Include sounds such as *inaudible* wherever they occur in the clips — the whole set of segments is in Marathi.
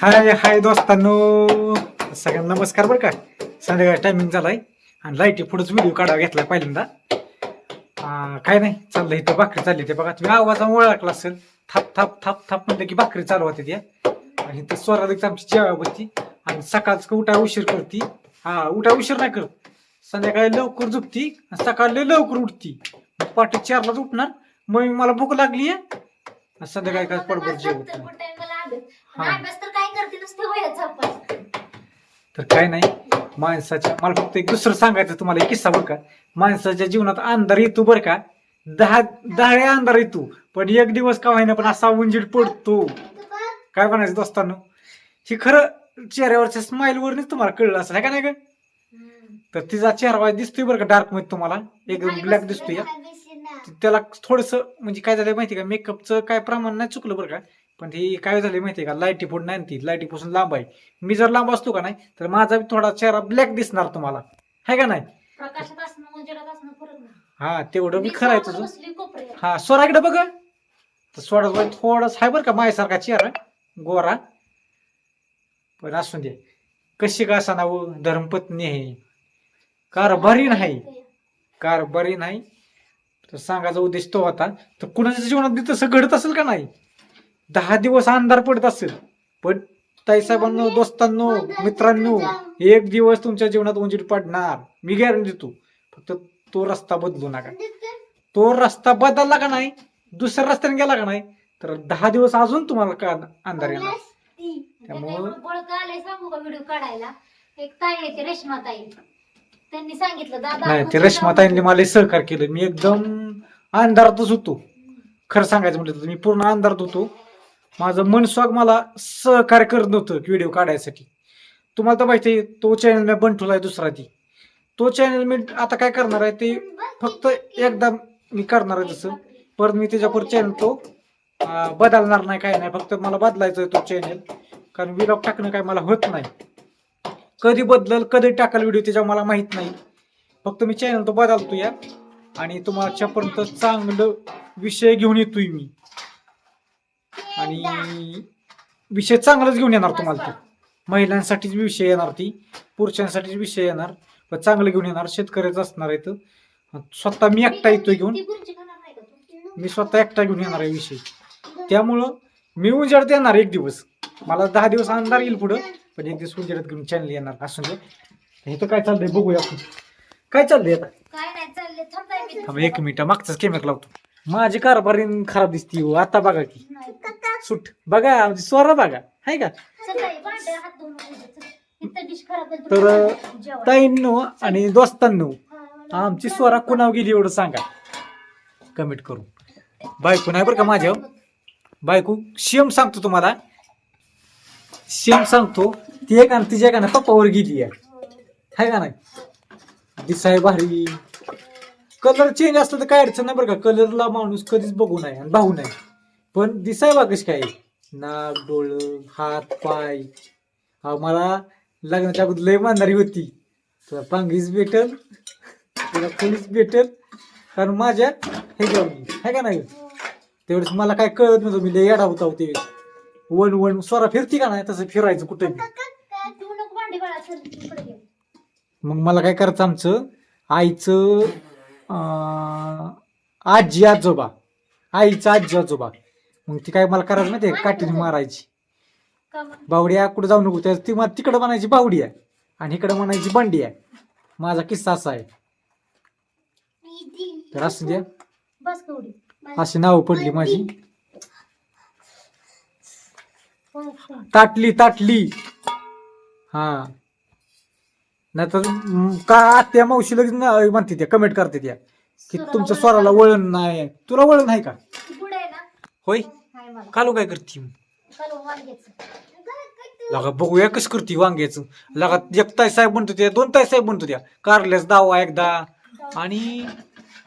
हाय हाय दोस्तांनो. सगळ्यांना नमस्कार बरं का? संध्याकाळ टायमिंग झालाय. आणि लाईटी पुढेच व्हिडिओ काढावा घेतलाय पहिल्यांदा. काय नाही चाललंय इथं भाकरी चालली ते बघा तुम्ही आवाजा ओळखला असेल. थाप थाप थाप थाप म्हणलं की भाकरी चालू होते त्या. आणि इथं स्वराधिक आमची जेवा बसती. आणि सकाळच उठा उशीर करती. हा उठा उशीर नाही करत. संध्याकाळी लवकर झोपती आणि सकाळी लवकर उठती. पाठी चारलाच उठणार. मग मला भूक लागली आहे संध्याकाळी काय पडपड जेवत करते नुसते वयाचा तर काय नाही माणसाच्या मला फक्त एक दुसरं सांगायचं तुम्हाला एक किस्सा बरं का. माणसाच्या जीवनात अंधार येतो बरं का. दहा दहा अंधार येतो पण एक दिवस का होईना पण असा उंजीड पडतो. काय म्हणायचं दोस्तांनो? हे खरं चेहऱ्यावरच्या स्माइल वरच तुम्हाला कळलं असं आहे का नाही का तर तिचा चेहरा दिसतोय बरं का डार्कमध्ये तुम्हाला. एकदम ब्लॅक दिसतोय. त्याला थोडस म्हणजे काय झालं माहिती का मेकअपचं काय प्रमाण नाही चुकलं बरं का. पण हे काय झालं माहितीये का? लाईटी फुड नाही ती. लाईटी पासून लांब आहे. मी जर लांब असतो का नाही तर माझा थोडा चेहरा ब्लॅक दिसणार तुम्हाला. आहे का नाही? प्रकाशात असणं उजेडात असणं फरक नाही. हा तेवढं मी मी खरं आहे समोर तुझं. बसली कोपऱ्यात. हा स्वराकडे बघ. तर स्वरा थोडस आहे बरं का माझ्यासारखा चेहरा. गोरा. पण असू दे. कशी का असा नाव? धर्मपत्नी आहे. कारभारी नाही. कारभारी नाही. तर सांगायचा उद्देश तो होता. तर कुणाच्या जीवनात तसं घडत असेल का नाही? दहा दिवस अंधार पडत असेल. पण ताईसाहेबांनो दोस्तांनो मित्रांनो एक दिवस तुमच्या जीवनात उंजीड पडणार. मी गॅरंटी देतो. फक्त तो रस्ता बदलू नका. तो रस्ता बदलला का नाही दुसऱ्या रस्त्याने गेला का नाही तर दहा दिवस अजून तुम्हाला का अंधार येणार? त्यामुळं- त्यामुळे एक ताई त्यांनी सांगितलं नाही ते रेश्माताईंनी मला सहकार केलं. मी एकदम अंधारातच होतो. खरं सांगायचं म्हटलं मी पूर्ण अंधारात होतो. माझं मनस्वाग मला सहकार्य करत नव्हतं व्हिडिओ काढायसाठी. तुम्हाला तर माहिती आहे, तो चॅनल मी बंठवला आहे दुसरा ती. तो चॅनल मी आता काय करणार आहे ते फक्त एकदा मी करणार आहे तसं. परत मी त्याच्यावर चॅनल तो बदलणार नाही काय नाही. फक्त मला बदलायचं आहे तो चॅनल कारण व्हिडिओ टाकणं काय मला होत नाही. कधी बदलल कधी टाकाल व्हिडिओ त्याच्या मला माहीत नाही. फक्त मी चॅनल तो बदलतो या आणि तुमच्यापर्यंत चांगलं विषय घेऊन येतोय मी. आणि विषय चांगलाच घेऊन येणार तुम्हाला तो. महिलांसाठीच विषय येणार ती. पुरुषांसाठीच विषय येणार. पण चांगलं घेऊन येणार. शेतकऱ्याचं असणार आहे तर स्वतः मी एकटा येतोय घेऊन? मी स्वतः एकटा घेऊन येणार आहे विषय. त्यामुळं मी उजेड येणार एक दिवस. मला दहा दिवस अंधार येईल पुढं पण एक दिवस उजेडात घेऊन चॅनल येणार. असं दे. हे तर काय चाललंय बघूया आपण. काय चाललंय आता? थांबा एक मिनिट. मागचाच केमिक लावतो. माझी कारभारी खराब दिसती हो. आता बघा की. सुट. बघा म्हणजे स्वरा बघा. हाय का? तर. ताईंनो आणि दोस्तांनो आमची स्वरा कुणाव गेली एवढं सांगा. कमेंट करू बायको नाही बरं का माझ्या बायको शेम सांगतो तुम्हाला. शेम सांगतो. ती एक आणि तिच्या का ना पप्पावर गेली आहे. हाय का नाही? दिसाय भारी. कलर चेंज असलं तर काय अडचण नाही बरं का. कलरला माणूस कधीच बघू नये आणि भाऊ नाही पण दिसाय बा कशी काय? नाक डोळ हात पाय. हा मला लग्नाच्या अगोदर लय मानणारी होती. तुला पांगीच भेटल. तुला पोलीस भेटल. कारण माझ्या हे जाऊन आहे का नाही? तेवढंच मला काय कळत नव्हतं. मी लय येडा होता. हो ते वन वन स्वरा फिरती का नाही? तसं फिरायचं कुठं. मग मला काय करायचं आमचं? आईचं आजी आजोबा आईचं आजी आजोबा मग ती काय मला करायचं माहितीये का? काठीने मारायची. मग? बावड्या कुठं जाऊ नको त्या ती मला तिकडं म्हणायची बावडी आहे आणि इकडं म्हणायची बंडी आहे. माझा किस्सा असा आहे. तर असं द्या. अशी नाव पडली माझी. हो, हो. ताटली ताटली. हा. नाहीतर म, का आत्या मावशी लगेच न- म्हणते त्या कमेंट करते त्या की स्वराला तुमच्या वळण स्वराला वळण नाही. तुला वळण आहे का? आहे ना. होय? हाय मला. कालू काय करते? वांग्याचं. लगा बघूया कसं करते वांग्याचं. लगा एक ताई साहेब म्हणतो त्या दोन ताई साहेब म्हणतो त्या कारल्याच दावा एकदा. आणि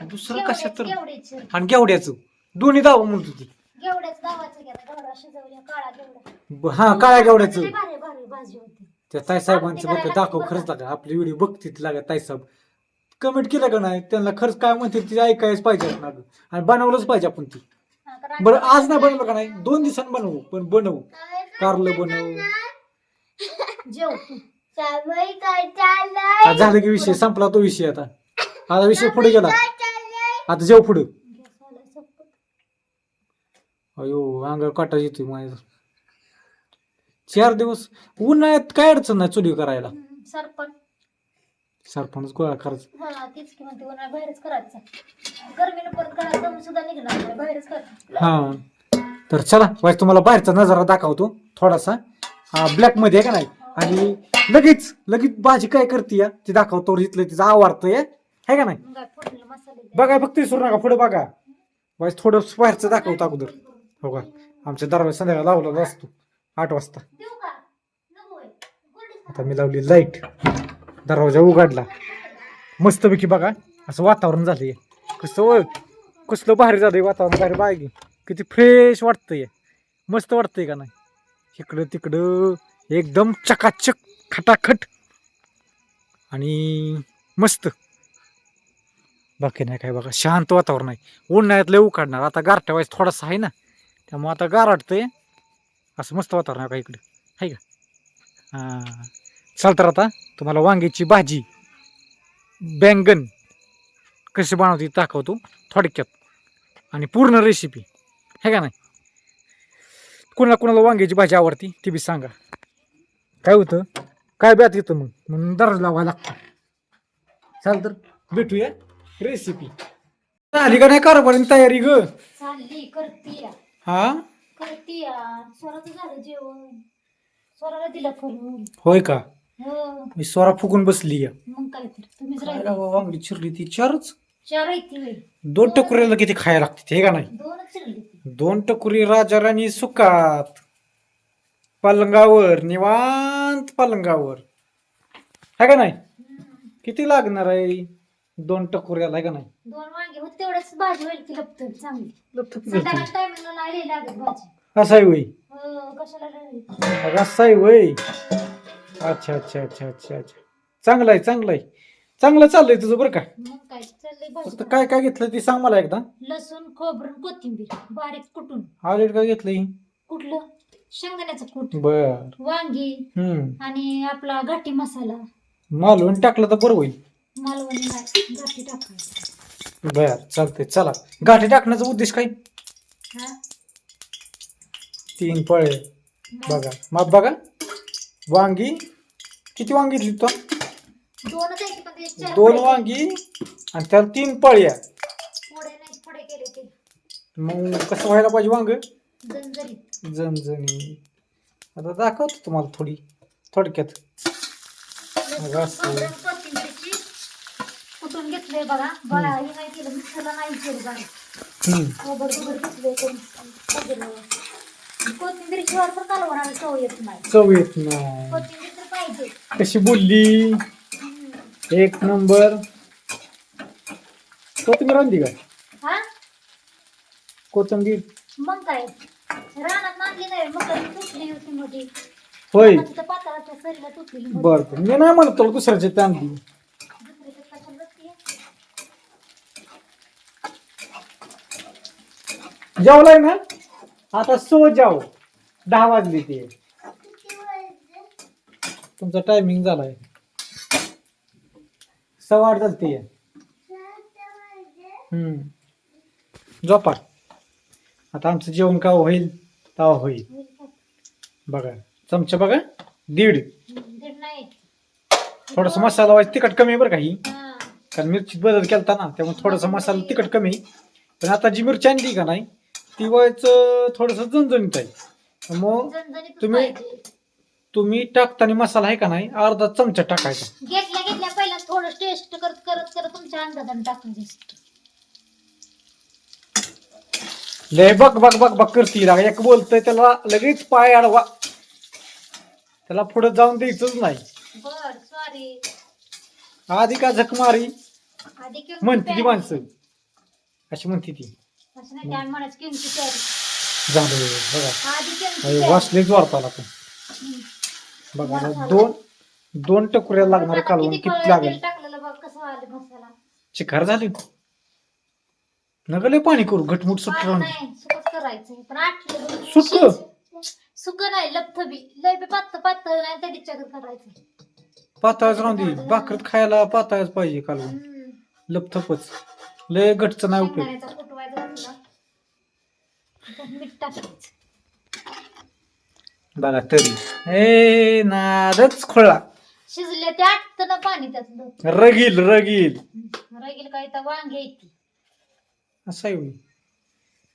दुसरं कशात तर? गेवड्याचं आणि गेवड्याचं. दोन्ही दावा म्हणतो ती गेवड्याचं दावाचं घ्या घेवडा शिजवल्या काळा ब- हा काळ्या गेवड्याचं. लय भारी भारी भाजी होती. त्या ताईसाहेबांचं बघ दाखव खरंच लागा आपली व्हिडिओ बघतील लागा ताईसाहेब. कमेंट केलं का नाही? त्यांना खरंच काय म्हणते ते ऐकायच पाहिजे आपण अगं. आणि बनवलंच पाहिजे आपण ती. बरं आज नाही बनवलं का नाही? दोन दिवसांनी बनवू पण बनवू. कारलं बनवू. जेव तू. आता झालं की विषय संपला तो विषय आता. आता विषय पुढे गेला. आता जेव पुढे. अयो अंगावर काटा येतोय माझ्या चार दिवस. उन्हाळ्यात काय अडचण नाही चुली करायला. सरपण. सरपंच गोळा करायचं. हा तेच की म्हणते उन्हाळ्यात बाहेरच करायचं. गरमीनं परत करायचं दम सुद्धा निघणार नाही बाहेरच करायचं हा. तर चला वाईस तुम्हाला बाहेरचा नजारा दाखवतो थोडासा. हा ब्लॅकमध्ये आहे का नाही? आणि लगेच लगेच भाजी काय करते या? ते दाखवतो इथलं तिचं आवडतंय आहे का नाही? मग काय फोडलेलं मसाले द्या. बघा फक्त विसरू नका पुढे बघा. वाईस थोडं बाहेरचं दाखवतो अगोदर. हो का? आमच्या दरवाजा संध्याकाळ लावलेला असतो. आठ वाजता. आता मी लावली लाइट दरवाजा उघडला. मस्तपैकी बघा असं वातावरण झालंय. कसं कसलं भारी झालंय वातावरण भारी बाय किती फ्रेश वाटतंय. मस्त वाटतंय का नाही? इकडं तिकडं एकदम चकाचक खटाखट आणि मस्त. बाकी नाही काय बघा शांत वातावरण आहे. उन्हाळ्यात लय उकाडणार. आता गारठा व्हायचं थोडासा आहे ना. त्यामुळे आता गार वाटतंय असं मस्त वातावरण आहे का इकडं. आहे का? हां. चल तर आता तुम्हाला वांग्याची भाजी बैंगन कशी बनवते दाखवतो थोडक्यात. आणि पूर्ण रेसिपी हे का नाही? कुणाला कुणाला वांग्याची भाजी आवडती ती बी सांगा. काय होतं? काय ब्यात येतं मग. म्हणून दररोज लावायला लागतं. चाल तर भेटूया रेसिपी झाली का नाही कारभारी तयारी ग? हा? करतीया स्वराचं झालं जेवण. स्वराला दिलं करून होय का? हो. मी स्वरा फुकून बसली मग काय तर तुम्हीच काय राहिले. राव, वांगडी चिरली ती? चारच? चार आहे ती वेळ दोन टकुऱ्याला किती खायला लागते हे का नाही? दोनच चिरली ती. दोन टकुरी राजा राणी सुखात. पलंगावर निवांत पलंगावर. है का नाही? किती लागणार आहे? दोन टकुऱ्याला आहे का नाही? दोन होते तेवढंच भाजी होईल की चांगली. टायमिंगला नाही लागत भाजी. आहे वय हो कशाला लागली वय अच्छा अच्छा अच्छा अच्छा अच्छा. चांगलं आहे चांगलं आहे चांगलं चाललंय तुझं बरं का? मग काय चाललंय फक्त भाजी काय काय घेतलं ते सांग मला एकदा. लसूण खोबरं कोथिंबीर बारीक कुटून. आलेट काय घेतलं कुठलं? शेंगदाण्याचं कूट. बर. वांगी. हम्म. आणि आपला घाटी मसाला. मालवण टाकलं तर बरं होईल. मालवणी घाटी टाकायची. बर चालतंय चला. गाठी टाकण्याचा उद्देश काय? हा. तीन फळे. बघा माप बघा. वांगी किती वांगी घेतली तो? दोनच आहे की पण ते चार दोन वांगी आणि त्याला तीन पळ्या केले. पुढे नाही पुढे केले ते. मग कसं व्हायला पाहिजे वांग? जणजणीत जणजणी आता दाखवतो तुम्हाला थोडी थोडक्यात. असं. कुटून घेतले बघा बघा हे नाही केलं मिक्सरला नाही केलं बघा हम्म. खोबर बिबर घेतले करून खोबरं. कोथिंबीर शिवाय तर कालवणाला चव येत नाही. चव येत नाही. कोथिंबीर तर पाहिजे. कशी बोलली. एक नंबर. कोथिंबीर आणली का? हा? कोथिंबीर. मग काय? रानात मानली नाही मग कधी तुटली होती मोठी होय. पाताळाच्या सरीला. बर मी नाही म्हणत तुला दुसऱ्याची आणली. जेवलाय ना? आता सो जाव दहा वाजली ते. तुमचा टायमिंग झालाय. सव्वा आठ झालते. हम्म. झोपा. आता आमचं जेवण का होईल? तवा होईल? बघा. चमचा बघा. दीड. दीड नाही थोडासा मसाला व्हायचं तिखट कमी आहे बरं का ही. हा. कारण मिरची बदल केलता ना त्यामुळे थोडासा मसाला तिखट कमी आहे. पण आता जी मिरची आणली का नाही ती व्हायचं थोडंसं झणझणीत आहे. मग झणझणीतच तुम्ही- पाहिजे. तुम्ही टाकताना मसाला आहे का नाही अर्धा चमचा टाकायचा. घेतल्या घेतल्या. पहिला थोडं टेस्ट करत करत करत तुमच्या अंदाजाने टाकायचं लय बघ बघ बघ बघ करती लागा एक बोलतोय त्याला लगेच पाय अडवा. त्याला पुढे जाऊन द्यायचंच नाही. बर सॉरी आधी का झक मारी? आधी किंमती म्हणती ती. माणसं. अशी म्हणती ती? असं नाही त्या. झालं बघा. आधी हम्म. बघा आता. दोन दोन टकुऱ्या लागणार आता कालवण किती लागेल? तेल टाकलेलं बघ कसं आलं मसाला चिकार झाली. नगले पाणी करू घटमुट सुट पाणी नाही सुकच करायचं पण सुकं? सुक नाही लपथ बी. लय बी पातळ नाही करायचं पाताळच राहून दे. भाकरीत खायला पाताळच पाहिजे हम्म. लपथपच. लय गटचं नाही उपयोग. शेंगदाण्याचा मीठ *laughs* टाकायचं बघा तरी. ए नादच खोळा. शिजले ते आटत ना पाणी त्यातलं रगील रगील. राहील काय तर वांगे येते असं आहे.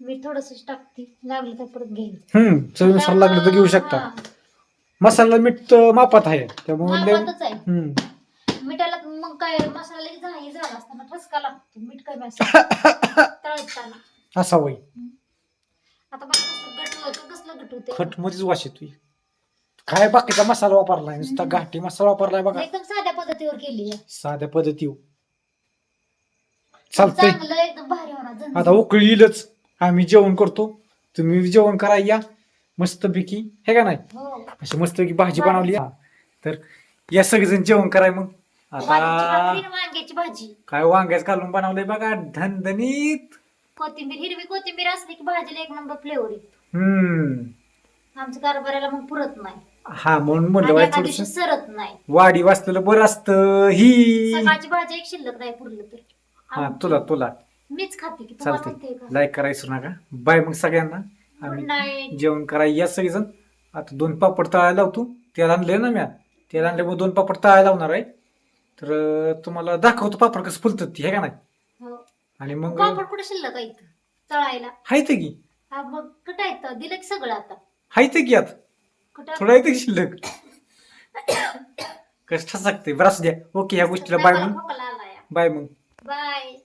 मी थोडस टाकते. लागलं तर परत घेईन. हम्म चवीनुसार लागलं तर घेऊ शकता. हा, मसाला मीठ मापात आहे. त्यामुळे मिठाला मग काय मसाला झाली असताना ठसका लागतो. मीठ कमी असतं. *laughs* असा वय आता कसलं गट खट मध्येच वाश येतोय. काय बाकीचा मसाला वापरलाय? नुसता घाटी मसाला वापरलाय बघा. एकदम साध्या पद्धतीवर केली आहे. साध्या पद्धती चालतंय. चांगलं एकदम भारी होणार झणझणीत. आता उकळी येईलच आम्ही जेवण करतो. तुम्ही जेवण करा या. मस्तपैकी. हे का नाही? हो. अशी मस्तपैकी भाजी बनवली. हा. तर या सगळेजण जेवण कराय मग. वांग्याची भाकरी आता आणि वांग्याची भाजी. काय वांग्याच घालून बनवलंय बघा. धनधनीत कोथिंबीर हिरवी कोथिंबीर असली की भाजीला एक नंबर फ्लेवर येतो. हम्म. आमच्या कारभाराला मग पुरत नाही. हा म्हणून म्हणलं आणि बाई एका दिवशी थोडस सरत नाही. वाडी वाचलेलं बरं असतं ही. सकाळची भाजी एक शिल्लक नाही पुरलं तर. हा आमची- तुला तुला. मीच खाते की तुम्हाला चालते का? लाईक करायचं नका. बाय मग सगळ्यांना. आम्ही जेवण करायला या सगळेजण. आता दोन पापड तळायला लावतो. तेल आणले ना म्या तेल आणल्यामुळे दोन पापड तळायला लावणार आहे. तर अं, तुम्हाला दाखवतो पापड कसं फुलतात ती हे का नाही? आणि मग पापड कुठे शिल्लक आहे इथं? तळायला. हायत की. हा मग कुठं येतं दिलं की सगळं आता. हायत की आत. कुठं? थोडा येतं की शिल्लक. *coughs* कसं ठसकते बरं असू द्या. ओके ह्या गोष्टीला बाय मग खोकला आलाय. बाय मग. बाय.